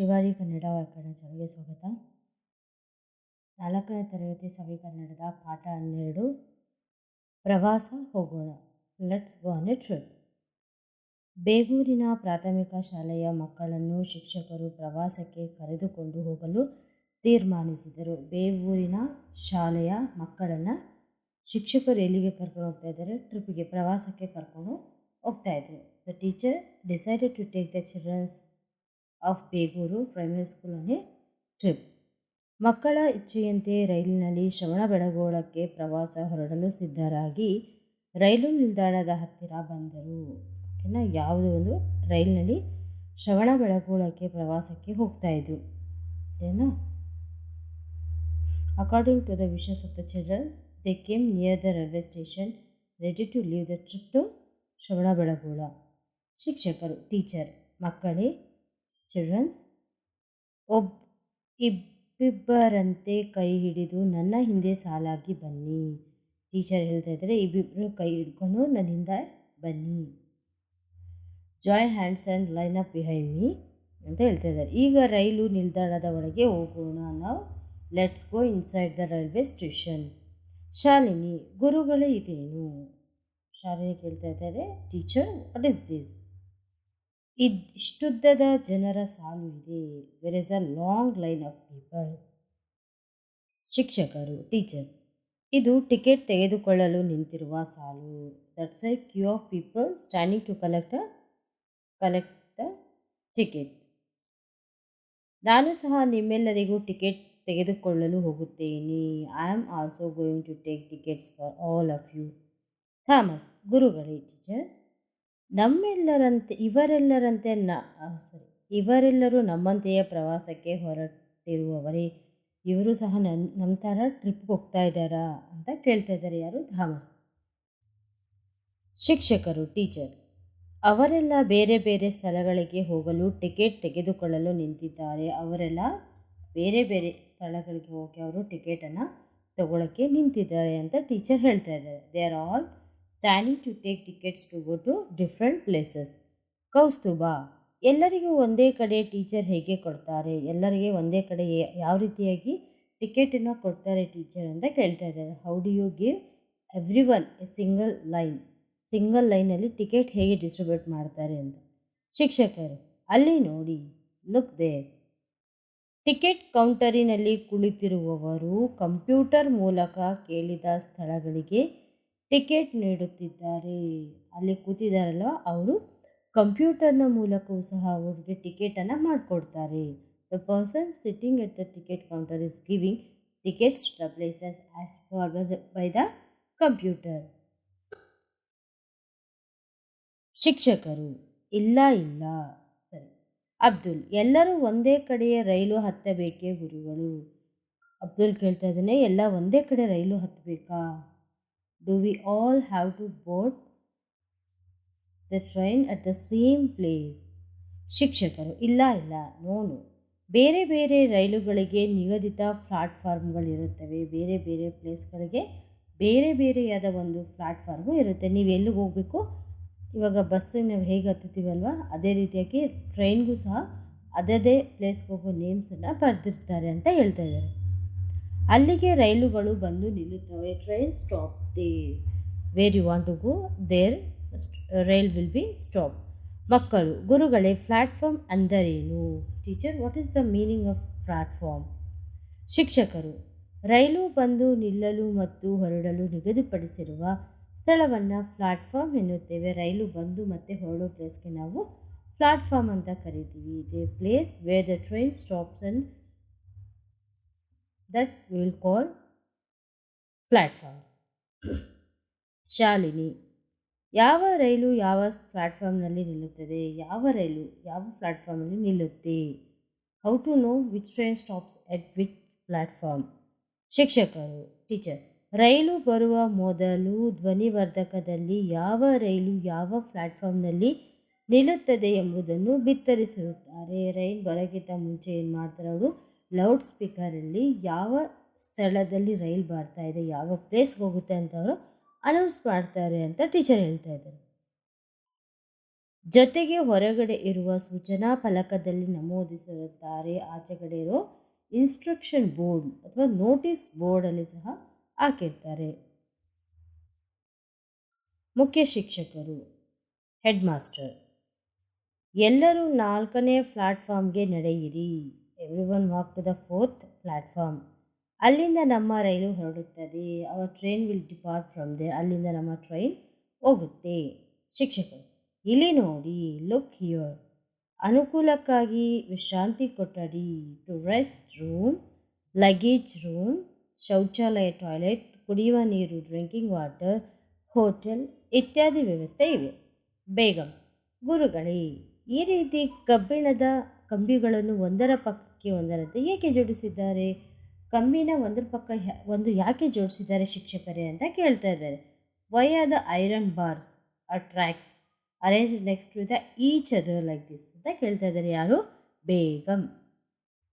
ಶ್ರೀವಾರಿ ಕನ್ನಡ ವ್ಯಾಕರಣ ಶಾಲೆಗೆ ಸ್ವಾಗತ. ನಾಲ್ಕನೇ ತರಗತಿ ಸವಿ ಕನ್ನಡದ ಪಾಠ ಹನ್ನೆರಡು. ಪ್ರವಾಸ ಹೋಗೋಣ. Let's go on a trip ಬೇಗೂರಿನ ಪ್ರಾಥಮಿಕ ಶಾಲೆಯ ಮಕ್ಕಳನ್ನು ಶಿಕ್ಷಕರು ಪ್ರವಾಸಕ್ಕೆ ಕರೆದುಕೊಂಡು ಹೋಗಲು ತೀರ್ಮಾನಿಸಿದರು. ಬೇಗೂರಿನ ಶಾಲೆಯ ಮಕ್ಕಳನ್ನು ಶಿಕ್ಷಕರು ಎಲ್ಲಿಗೆ ಕರ್ಕೊಂಡು ಹೋಗ್ತಾ ಇದ್ದಾರೆ? ಟ್ರಿಪ್ಪಿಗೆ ಪ್ರವಾಸಕ್ಕೆ ಕರ್ಕೊಂಡು ಹೋಗ್ತಾ ಇದ್ದರು the teacher decided to take the childrens of Begur primary ಸ್ಕೂಲಲ್ಲಿ ಟ್ರಿಪ್ ಮಕ್ಕಳ ಇಚ್ಛೆಯಂತೆ ರೈಲಿನಲ್ಲಿ ಶ್ರವಣ ಬೆಳಗೋಳಕ್ಕೆ ಪ್ರವಾಸ ಹೊರಡಲು ಸಿದ್ಧರಾಗಿ ರೈಲು ನಿಲ್ದಾಣದ ಹತ್ತಿರ ಬಂದರು. ಓಕೆನಾ? ಯಾವುದೋ ಒಂದು ರೈಲಿನಲ್ಲಿ ಶ್ರವಣ ಬೆಳಗೋಳಕ್ಕೆ ಪ್ರವಾಸಕ್ಕೆ ಹೋಗ್ತಾ ಇದ್ರು. ಓಕೆನಾ? According to the wishes of children they came near the railway station ready to leave the trip to Shravana Shravanabelagola ಶಿಕ್ಷಕರು ಟೀಚರ್ ಮಕ್ಕಳೇ ಚಿಲ್ಡ್ರನ್ಸ್. ಒಬ್, ಇಬ್ಬಿಬ್ಬರಂತೆ ಕೈ ಹಿಡಿದು, ನನ್ನ ಹಿಂದೆ ಸಾಲಾಗಿ ಬನ್ನಿ. ಟೀಚರ್ ಹೇಳ್ತಾ ಇದ್ದಾರೆ ಇಬ್ಬಿಬ್ಬರು ಕೈ ಹಿಡ್ಕೊಂಡು ನನ್ನ ಹಿಂದೆ ಬನ್ನಿ. Join hands and line up behind me ಅಂತ ಹೇಳ್ತಾ ಇದ್ದಾರೆ. ಈಗ ರೈಲು ನಿಲ್ದಾಣದ ಒಳಗೆ ಹೋಗೋಣ ನಾವು. Let's go inside the railway station Shalini, ಗುರುಗಳೇ ಇದೇನು? ಶಾಲಿನಿ ಕೇಳ್ತಾ ಇದ್ದಾರೆ ಟೀಚರ್ ವಾಟ್ ಇಸ್ ದಿಸ್ ಇಷ್ಟುದ್ದದ ಜನರ ಸಾಲು ಇದೆ. Where is a long line of people ಶಿಕ್ಷಕರು ಟೀಚರ್ ಇದು ಟಿಕೆಟ್ ತೆಗೆದುಕೊಳ್ಳಲು ನಿಂತಿರುವ ಸಾಲು. That's a queue of people standing to collect collect ticket ನಾನು ಸಹ ನಿಮ್ಮೆಲ್ಲರಿಗೂ ಟಿಕೆಟ್ ತೆಗೆದುಕೊಳ್ಳಲು ಹೋಗುತ್ತೇನೆ. I am also going to take tickets for all of you Thomas ಗುರುಗಳೇ ಟೀಚರ್ ನಮ್ಮೆಲ್ಲರಂತೆ, ಇವರೆಲ್ಲರಂತೆ ನ ಇವರೆಲ್ಲರೂ ನಮ್ಮಂತೆಯೇ ಪ್ರವಾಸಕ್ಕೆ ಹೊರಟಿರುವವರೇ, ಇವರು ಸಹ ನನ್ನ ನಮ್ಮ ಥರ ಟ್ರಿಪ್ಗೆ ಹೋಗ್ತಾ ಇದ್ದಾರಾ ಅಂತ ಕೇಳ್ತಾ ಇದ್ದಾರೆ ಯಾರು? ಥಾಮಸ್ ಶಿಕ್ಷಕರು ಟೀಚರ್ ಅವರೆಲ್ಲ ಬೇರೆ ಬೇರೆ ಸ್ಥಳಗಳಿಗೆ ಹೋಗಲು ಟಿಕೆಟ್ ತೆಗೆದುಕೊಳ್ಳಲು ನಿಂತಿದ್ದಾರೆ. ಅವರೆಲ್ಲ ಬೇರೆ ಬೇರೆ ಸ್ಥಳಗಳಿಗೆ ಹೋಗಿ ಅವರು ಟಿಕೆಟನ್ನು ತಗೊಳ್ಳೋಕ್ಕೆ ನಿಂತಿದ್ದಾರೆ ಅಂತ ಟೀಚರ್ ಹೇಳ್ತಾ ಇದ್ದಾರೆ. They are all standing to take tickets to go to different places Kaustubha, ಎಲ್ಲರಿಗೂ ಒಂದೇ ಕಡೆ ಟೀಚರ್ ಹೇಗೆ ಕೊಡ್ತಾರೆ? ಎಲ್ಲರಿಗೆ ಒಂದೇ ಕಡೆ ಯಾವ ರೀತಿಯಾಗಿ ಟಿಕೆಟನ್ನು ಕೊಡ್ತಾರೆ ಟೀಚರ್ ಅಂತ ಕೇಳ್ತಾ ಇದ್ದಾರೆ. How do you give every one a single line single ಲೈನಲ್ಲಿ ಟಿಕೆಟ್ ಹೇಗೆ ಡಿಸ್ಟ್ರಿಬ್ಯೂಟ್ ಮಾಡ್ತಾರೆ ಅಂತ. ಶಿಕ್ಷಕರು, ಅಲ್ಲಿ ನೋಡಿ ಲುಕ್ ದೇ ಟಿಕೆಟ್ ಕೌಂಟರಿನಲ್ಲಿ ಕುಳಿತಿರುವವರು ಕಂಪ್ಯೂಟರ್ ಮೂಲಕ ಕೇಳಿದ ಸ್ಥಳಗಳಿಗೆ ಟಿಕೆಟ್ ನೀಡುತ್ತಿದ್ದಾರೆ. ಅಲ್ಲಿ ಕೂತಿದ್ದಾರಲ್ಲ ಅವರು, ಕಂಪ್ಯೂಟರ್ನ ಮೂಲಕವೂ ಸಹ ಅವ್ರಿಗೆ ಟಿಕೆಟನ್ನು ಮಾಡಿಕೊಡ್ತಾರೆ. The person sitting at the ticket counter is giving tickets the places as far by the computer ಶಿಕ್ಷಕರು, ಇಲ್ಲ ಇಲ್ಲ. ಸರಿ. ಅಬ್ದುಲ್, ಎಲ್ಲರೂ ಒಂದೇ ಕಡೆಯ ರೈಲು ಹತ್ತಬೇಕೇ ಗುರುಗಳು? ಅಬ್ದುಲ್ ಕೇಳ್ತಾ ಇದ್ದಾನೆ, ಎಲ್ಲ ಒಂದೇ ಕಡೆ ರೈಲು ಹತ್ತಬೇಕಾ? Do we all have to board the train at the same place ಶಿಕ್ಷಕರು, ಇಲ್ಲ ಇಲ್ಲ ನೋನು ಬೇರೆ ಬೇರೆ ರೈಲುಗಳಿಗೆ ನಿಗದಿತ ಪ್ಲಾಟ್ಫಾರ್ಮ್ಗಳಿರುತ್ತವೆ ಬೇರೆ ಬೇರೆ ಪ್ಲೇಸ್ಗಳಿಗೆ ಬೇರೆ ಬೇರೆಯಾದ ಒಂದು ಪ್ಲಾಟ್ಫಾರ್ಮು ಇರುತ್ತೆ. ನೀವು ಎಲ್ಲಿಗೆ ಹೋಗಬೇಕು? ಇವಾಗ ಬಸ್ಸಿಗೆ ನಾವು ಹೇಗೆ ಹತ್ತುತ್ತೀವಲ್ವ? ಅದೇ ರೀತಿಯಾಗಿ ಟ್ರೈನ್ಗೂ ಸಹ ಅದದೇ ಪ್ಲೇಸ್ಗೆ ಹೋಗೋ ನೇಮ್ಸನ್ನು ಬರೆದಿರ್ತಾರೆ ಅಂತ ಹೇಳ್ತಾ ಇದ್ದಾರೆ. ಅಲ್ಲಿಗೆ ರೈಲುಗಳು ಬಂದು ನಿಲ್ಲುತ್ತವೆ. Train stop the where you want to go there rail will be stop ಮಕ್ಕಳು, ಗುರುಗಳೇ ಪ್ಲಾಟ್ಫಾರ್ಮ್ ಅಂದರೇನು? Teacher what is the meaning of platform ಶಿಕ್ಷಕರು, ರೈಲು ಬಂದು ನಿಲ್ಲಲು ಮತ್ತು ಹೊರಡಲು ನಿಗದಿಪಡಿಸಿರುವ ಸ್ಥಳವನ್ನು ಪ್ಲಾಟ್ಫಾರ್ಮ್ ಎನ್ನುತ್ತೇವೆ. ರೈಲು ಬಂದು ಮತ್ತು ಹೊರಡೋ ಪ್ಲೇಸ್ಗೆ ನಾವು ಪ್ಲಾಟ್ಫಾರ್ಮ್ ಅಂತ ಕರಿತೀವಿ. The place where the train stops and that will call platforms Shalini ಯಾವ ರೈಲು ಯಾವ ಪ್ಲ್ಯಾಟ್ಫಾರ್ಮ್ನಲ್ಲಿ ನಿಲ್ಲುತ್ತದೆ? ಯಾವ ರೈಲು ಯಾವ ಪ್ಲ್ಯಾಟ್ಫಾರ್ಮಲ್ಲಿ ನಿಲ್ಲುತ್ತೆ? How to know which train stops at which platform ಶಿಕ್ಷಕರು ಟೀಚರ್ ರೈಲು ಬರುವ ಮೊದಲು ಧ್ವನಿವರ್ಧಕದಲ್ಲಿ ಯಾವ ರೈಲು ಯಾವ ಪ್ಲ್ಯಾಟ್ಫಾರ್ಮ್ನಲ್ಲಿ ನಿಲ್ಲುತ್ತದೆ ಎಂಬುದನ್ನು ಬಿತ್ತರಿಸಿರುತ್ತಾರೆ. ರೈಲ್ ಬರೋಕ್ಕಿಂತ ಮುಂಚೆ ಏನು ಮಾಡ್ತಾರೆ ಅವರು ಲೌಡ್ ಸ್ಪೀಕರಲ್ಲಿ ಯಾವ ಸ್ಥಳದಲ್ಲಿ ರೈಲ್ ಬರ್ತಾ ಇದೆ, ಯಾವ ಪ್ಲೇಸ್ಗೆ ಹೋಗುತ್ತೆ ಅಂತ ಅವರು ಅನೌನ್ಸ್ ಮಾಡ್ತಾರೆ ಅಂತ ಟೀಚರ್ ಹೇಳ್ತಾ ಇದ್ದಾರೆ. ಜೊತೆಗೆ ಹೊರಗಡೆ ಇರುವ ಸೂಚನಾ ಫಲಕದಲ್ಲಿ ನಮೂದಿಸಿರುತ್ತಾರೆ. ಆಚೆಗಡೆ ಇರೋ ಇನ್ಸ್ಟ್ರಕ್ಷನ್ ಬೋರ್ಡ್ ಅಥವಾ ನೋಟಿಸ್ ಬೋರ್ಡಲ್ಲಿ ಸಹ ಹಾಕಿರ್ತಾರೆ. ಮುಖ್ಯ ಶಿಕ್ಷಕರು ಹೆಡ್ ಮಾಸ್ಟರ್ ಎಲ್ಲರೂ ನಾಲ್ಕನೇ ಪ್ಲಾಟ್ಫಾರ್ಮ್ಗೆ ನಡೆಯಿರಿ. Every one walk to the fourth platform ಅಲ್ಲಿಂದ ನಮ್ಮ ರೈಲು ಹೊರಡುತ್ತದೆ. Our train will depart from the ಅಲ್ಲಿಂದ ನಮ್ಮ ಟ್ರೈನ್ ಹೋಗುತ್ತೆ. ಶಿಕ್ಷಕರು, ಇಲ್ಲಿ ನೋಡಿ ಲುಕ್ ಹಿಯರ್ ಅನುಕೂಲಕ್ಕಾಗಿ ವಿಶ್ರಾಂತಿ ಕೊಠಡಿ to rest room luggage room ಶೌಚಾಲಯ ಟಾಯ್ಲೆಟ್ ಕುಡಿಯುವ ನೀರು ಡ್ರಿಂಕಿಂಗ್ ವಾಟರ್ ಹೋಟೆಲ್ ಇತ್ಯಾದಿ ವ್ಯವಸ್ಥೆ ಇವೆ. ಬೇಗಂ, ಗುರುಗಳೇ, ಈ ರೀತಿ ಕಬ್ಬಿಣದ ಕಂಬಿಗಳನ್ನು ಒಂದರ ಪಕ್ಕಕ್ಕೆ ಒಂದರಂತೆ. ಏಕೆ ಜೋಡಿಸಿದ್ದಾರೆ? ಕಮ್ಮಿನ ಒಂದರ ಪಕ್ಕ ಒಂದು ಯಾಕೆ ಜೋಡಿಸಿದ್ದಾರೆ ಶಿಕ್ಷಕರೇ? ಅಂತ ಕೇಳ್ತಾ ಇದ್ದಾರೆ. Why are the iron bars a tracks arrange next to the each other like this ಅಂತ ಕೇಳ್ತಾ ಇದ್ದಾರೆ. ಯಾರು? ಬೇಗಂ.